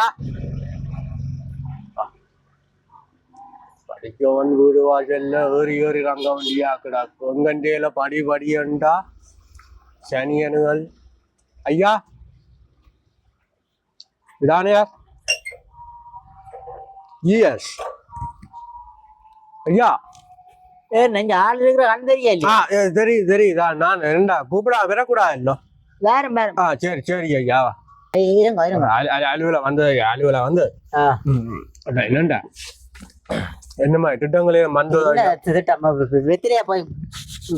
ஐயா படிக்கவன் வீடு வாசல்ல ஏறி ஏறி ரங்க வண்டியா கிடக்கு எங்கண்டேல படி படியண்டா சனியனுகள் ஐயா இதானே எஸ் ஐயா ஏ நெஞ்ச ஆள் இருக்கிற கண் தெரியல ஆ தெரியுது தெரியுதா நான் ரெண்டா கூப்பிடா வரக்கூடாது இல்லோ வேற வேற ஆ சரி சரி ஐயா இருங்க இருங்க அலுவல வந்து அலுவல வந்து என்னண்டா என்னம்மா திட்டங்களே மந்து இல்ல திட்டம் வெத்திரியா போய்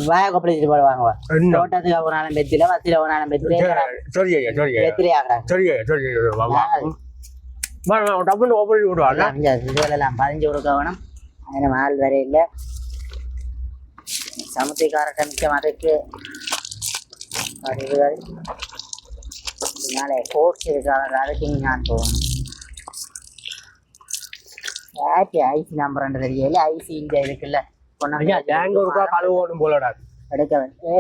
வாய கொப்பளிச்சுட்டு போடுவாங்க என்ன தோட்டத்துக்கு ஒரு நாளும் வெத்தில வத்தில ஒரு நாளும் வெத்தில சரி ஐயா சரி ஐயா வெத்திரி சரி ஐயா சரி ஐயா டப்புன்னு பதிஞ்சு கொடுக்க வேணும் அதில் ஆள் வேற இல்லை சமுத்திக்காரட்ட மிச்சம் அதுக்கு நாளை கோர்ஸ் இருக்காங்க அதுக்கு நான் போகணும். யாருக்கு ஐசி நம்பர் தெரியல ஐசி இங்க இருக்குல்ல. டேங்க் ஒருக்கா கழுவோடும் போலடா. எடுக்க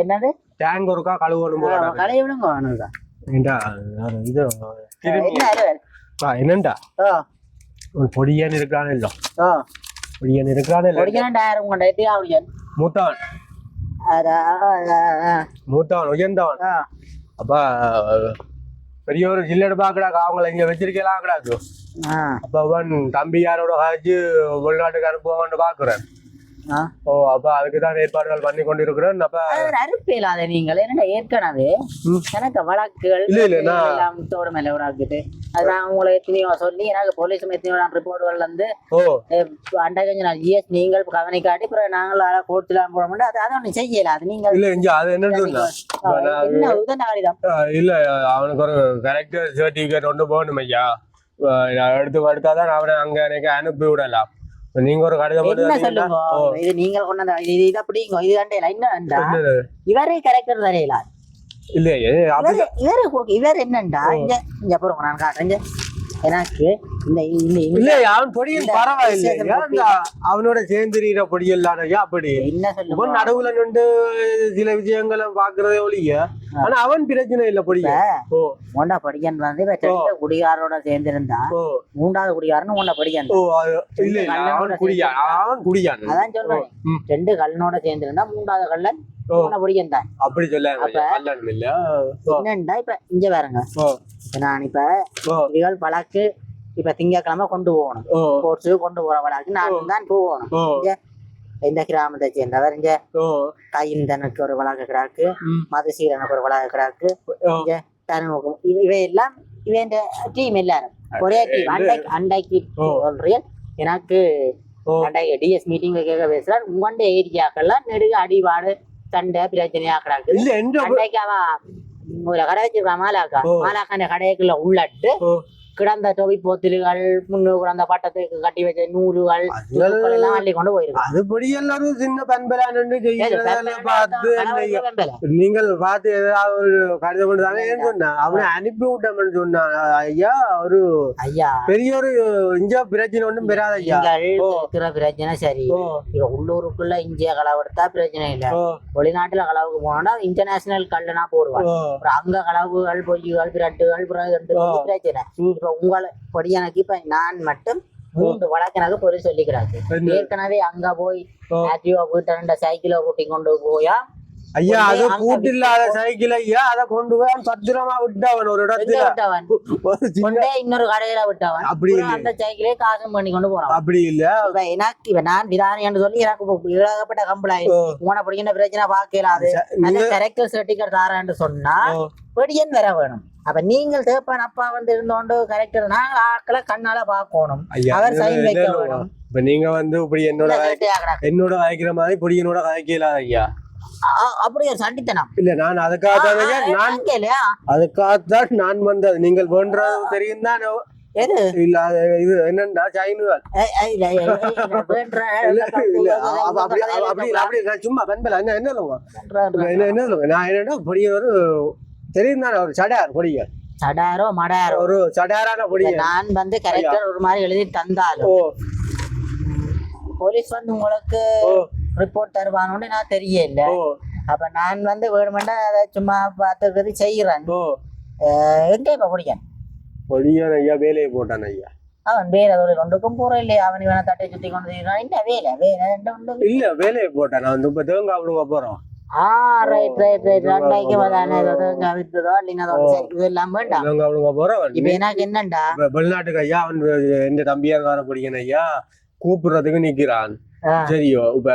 என்னது? டேங்க் ஒருக்கா கழுவோடும் போலடா. கடையை விடுங்க வேணுங்க ஏண்டா இது என்னண்டா? ஒரு பொடியன் இருக்கிறானே இல்ல. பொடியன் இருக்கிறானே இல்ல. ஒடிக்கணும் டயர் மூத்தவன். மூத்தவன் உயர்ந்தவன். அப்ப பெரிய ஒரு ஜில்லடு பாக்கடாக்கு அவங்கள இங்க வச்சிருக்கலாம் கிடாக்கு. ஆ. அப்ப அவன் தம்பி யாரோட காய்ச்சி வெளிநாட்டுக்கு அனுப்புவான்னு பாக்குறேன். ஓ அப்ப அதுக்கு தான் ஏற்பாடுகள் பண்ணி கொண்டிருக்கிறேன் அப்ப அது அறுப்பில்லாத நீங்கள். என்னடா ஏற்கனவே. எனக்கு வழக்குகள் இல்ல, இல்ல, நான்- தோடு மேல விடாக்கிட்டு அது நான் உங்களை எத்தனையோ சொல்லி எனக்கு போலீஸ் எத்தனையோ ரிப்போர்ட்டுகள் வந்து ஓ. அண்டை கொஞ்ச நாள் ஜிஎஸ் நீங்கள் கவனிக்காட்டி அப்புறம் நாங்கள் கோர்ட்டுலாம் போட முடியும் அது அதை ஒன்றும் செய்யல. அது நீங்கள் இல்ல இங்க அது என்ன உதன கடிதம் அஹ் இல்ல அவனுக்கு ஒரு கரெக்டர் சர்டிபிகேட் ஒன்று போகணும் ஐயா நான் எடுத்து எடுத்தாதான் அவனை அங்க எனக்கு அனுப்பி விடலாம். நீங்க ஒரு கடிதம் என்ன சொல்லுங்க. இது நீங்கள் கொண்டு வந்த இது இது அப்படிங்க இது அண்டையில என்னண்டா? இவரே கரெக்டர் தரையில இல்லையே அப்படி இவரு இவரு கொடுக்க இவர் என்னண்டா இங்க இங்க போறோம் நான் காட்டுறேன். எனக்கு இந்த இல்ல அவன் பொடியல் பரவாயில்லை. அவனோட சேர்ந்துறீர பொடியல் ஐயா அப்படி? என்ன இவன் நடுவுல நின்று சில விஷயங்களை பாக்குறதே ஒழிய ஆனா அவன் பிரச்சனை இல்ல பொடிய. ஓ. மூண்டா படிக்கன் வந்து குடிகாரோட சேர்ந்திருந்தா மூன்றாவது குடிகாரன்னு மூண்டா படிக்கன் இல்ல அவன் குடியான் அவன் குடியான். அதான் சொல்றேன். ரெண்டு கல்லனோட சேர்ந்திருந்தா மூன்றாவது கல்லன் அப்படி என்னண்டா இப்ப? இங்க பாருங்க. நான் இப்ப இதுகள் வழக்கு இப்ப திங்கக்கிழமை கொண்டு போகணும். ஓ. கோர்ட்ஸுக்கு கொண்டு போற வழக்கு நான் தான் போகணும். இந்த கிராமத்தை சேர்ந்தவர் இங்க. கைந்தனுக்கு ஒரு வழக்கு கிடாக்கு. மதுசீலனுக்கு ஒரு வழக்கு கிடாக்கு. இங்க இவ- இவையெல்லாம் இவன் டீம் எல்லாரும். ஒரே டீம் அண்டைக்கு அண்டைக்கு. சொல்றேன். எனக்கு. அண்டைக்கு டிஎஸ் மீட்டிங்ல கேட்க பேசுறான் உங்கண்ட ஏரியாக்கெல்லாம் நெடுக அடிபாடு. சண்டை பிரச்சனையா கிடக்கு. இல்ல அண்டைக்கு அவன் ஒரு கடை வச்சிருக்கான் மாலாக்கா. மாலாக்கான கடைக்குள்ள உள்ளட்டு கிடந்த தொகை போத்தில்கள் முன்னு கிடந்த பட்டத்துக்கு கட்டி வச்ச நூலுகள் எல்லாம் அள்ளி கொண்டு போயிருக்கான் அதுபடி எல்லாரும் சின்ன பண்பலா நின்று செய்யறதால பார்த்து நீங்கள் பார்த்து ஏதாவது ஒரு கடிதம் கொண்டு தானே ஏன்னு சொன்னா? அவனை அனுப்பி விட்டோம்னு சொன்னான் ஐயா ஒரு ஐயா. பெரிய ஒரு இங்க பிரச்சனை ஒண்ணும் பெறாத ஐயா. இருக்கிற பிரச்சனை சரி. உள்ளூருக்குள்ள இந்திய களவு எடுத்தா பிரச்சனை இல்ல. வெளிநாட்டுல களவுக்கு போனா இன்டர்நேஷனல் கல்லுனா போடுவாங்க. ஓ. அப்புறம் அங்க களவுகள் பொய்கள் பிரட்டுகள். பிரச்சனை. இப்ப உங்களை படி எனக்கு இப்ப நான் மட்டும் மூன்று வழக்கு எனக்கு பொறி சொல்லிக்கிறாங்க. என்ன? ஏற்கனவே அங்க போய். ஆக்டிவா போயிட்டு ரெண்டு சைக்கிளை கூட்டி கொண்டு போயா? ஐயா அது பூட்டு இல்லாத சைக்கிள் ஐயா அதை கொண்டு போய் பத்திரமா விட்டவன் ஒரு இடத்துல. விட்டவன்? கொண்டே இன்னொரு கடையில விட்டவன். அப்படி அந்த சைக்கிளே காசும் பண்ணி கொண்டு போறான். அப்படி இல்ல. எனக்கு இப்ப நான் விதானி என்று சொல்லி எனக்கு ஏகப்பட்ட கம்ப்ளைண்ட் ஓ. உன படிக்கிற பிரச்சனை பார்க்கலாது அந்த கரெக்டர் சர்டிபிகேட் தாரேன்னு சொன்னா. படியன் வேற வேணும். அப்ப நீங்கள் தேப்பான் அப்பா வந்து இருந்தோண்டு கரெக்டர் நாங்க ஆட்களை கண்ணால பார்க்கணும். ஐயா அவர் இல்ல, வைக்க வேணும். இப்ப நீங்க வந்து இப்படி என்னோட. என்னோட காய்க்கிற மாதிரி பொடியனோட காய்க்கலாத ஐயா? அ- அப்படி ஒரு சண்டித்தனம். இல்ல நான் அதுக்காக ஐயா, நான் அதுக்காகத்தான் நான் வந்தது. நீங்கள் வேண்டது தெரியும் தான்? எது? இல்ல இது என்னண்டா சைனுவால் அப்படி அப்படி அப்படி நான் சும்மா பண்பல என்ன என்ன சொல்லுங்க? என்ன என்ன சொல்லுங்க? நான் என்னடா பொடிய ஒரு தெரியும் தானே ஒரு சடார் பொடிய சடாரோ மடாரோ ஒரு சடாரான பொடிய நான் வந்து கரெக்டர் ஒரு மாதிரி எழுதி தந்தாலும் ஓ. போலீஸ் வந்து உங்களுக்கு ரிப்போர்ட் தருவானு நான் தெரியல. அப்ப நான் வந்து வேணுமெண்டா அதை சும்மா பார்த்துக்கிறது அஹ் எங்க இப்ப பிடிக்கும் பொடியான ஐயா வேலையை போட்டான் ஐயா. அவன் வேற ஒரு ஒன்றுக்கும் போற இல்லையா. அவன் இவனை தட்டை சுத்தி கொண்டு. என்ன வேலை? வேலை இல்ல வேலையை போட்டான். நான் இப்ப தேங்காய் விடுங்க போறோம். ஆ ரைட் ரைட் ரைட் ரெண்டாய்க்கு வதானே ஏதாவது கவித்ததோ இல்லைன்னா அதோட சரி இதெல்லாம் வேண்டாம். தேங்காய் விடுங்க போறோம் இப்ப எனக்கு என்னண்டா? வெளிநாட்டுக்கு ஐயா அவன் எந்த தம்பியார் பிடிக்கணும் ஐயா? கூப்பிடுறதுக்கு நிக்கிறான். சரியோ இப்ப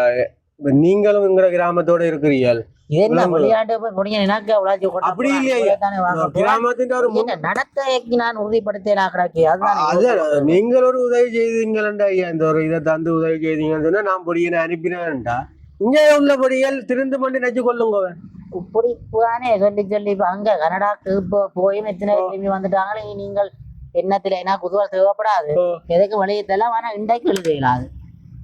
நீங்களும் எங்கிற கிராமத்தோட இருக்கிறீர்கள். நீங்கள் ஒரு உதவி செய்தீங்களா ஐயா. இந்த ஒரு இதை தந்து உதவி செய்தீங்கன்னு சொன்னா நான் பொடியனை அனுப்பினேன்டா. இங்கே உள்ள பொடிகள் திருந்து பண்ணி நச்சு கொள்ளுங்க. இப்படி தானே சொல்லி சொல்லி இப்ப அங்க கனடாக்கு இப்போ போயும் எத்தனை திரும்பி வந்துட்டாங்களே நீங்கள் என்னத்துல என்ன குதுவல் தேவைப்படாது. எதுக்கு வெளியத்தெல்லாம் ஆனா இன்றைக்கு எழுதுகிறாது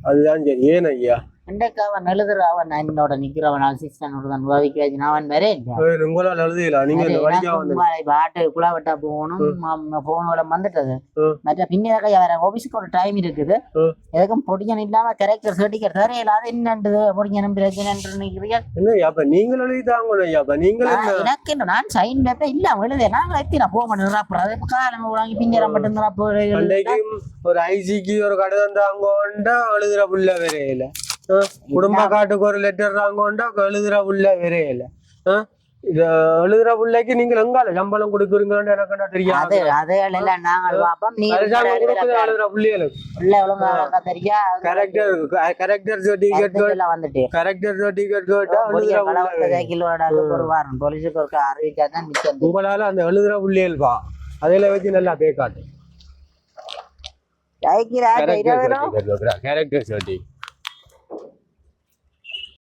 அதுதான் சரி. ஏன் ஐயா? இன்றைக்கு அவன் எழுதுற அவன் என்னோட நிக்கிறவன் அசிஸ்டன்ட் தான் உதவிக்கு வச்சு அவன் வேற இல்லை. ஏய், உங்களால் எழுதிக்கலாம் நீங்க பாட்டு குழாவட்டா போகணும். போனோட வந்துட்டது. மற்ற பின்னாக்க வேற ஆபீஸ்க்கு ஒரு டைம் இருக்குது. எதுக்கும் பொடியன் இல்லாம கரெக்டர் சர்டிஃபிகேட் தர இல்லாத என்னன்றது? பொடியனும் பிரச்சனை நினைக்கிறீர்கள் என்ன ஐயா அப்ப நீங்கள் எழுதி தாங்க ஐயா அப்ப நீங்கள் நான் எனக்கு என்ன நான் சைன் பேப்பர் இல்ல எழுத நாங்க எத்தினா போக மாட்டேன் ராப்பர் அது காலம் வாங்கி பின்னேற மட்டும் அன்றைக்கு ஒரு ஐசிக்கு ஒரு கடிதம் தாங்கோண்டா எழுதுற புள்ள வரையில ஆ, குடும்ப காட்டுக்கு ஒரு லெட்டர் தாங்கோண்டா எழுதுற புள்ள வரையில. எழுதுற புள்ளைக்கு நீங்கள் எங்கால சம்பளம் கொடுக்குறீங்கன்னு எனக்கு அது எல்லாம் நாங்கள் நீ கொடுக்குது எழுதுற புள்ளைகளுக்கு. உள்ள ஒழுங்கா கத்தரிக்கா கரெக்டர் கரெக்டர் சர்டிபிகேட் வந்துட்டு. கரெக்டர் சர்டிபிகேட் கேட்டா எழுதுற புள்ள கிலோட ஒரு வாரம் போலீஸுக்கு ஒரு அறிவிச்சா தான் மிச்சம் உங்களால அந்த எழுதுற புள்ளியல் பா. அதில் வச்சு நல்லா பேக்காட்டு. ஜெயிக்கிறா கேரக்டர் சர்டிஃபிகேட்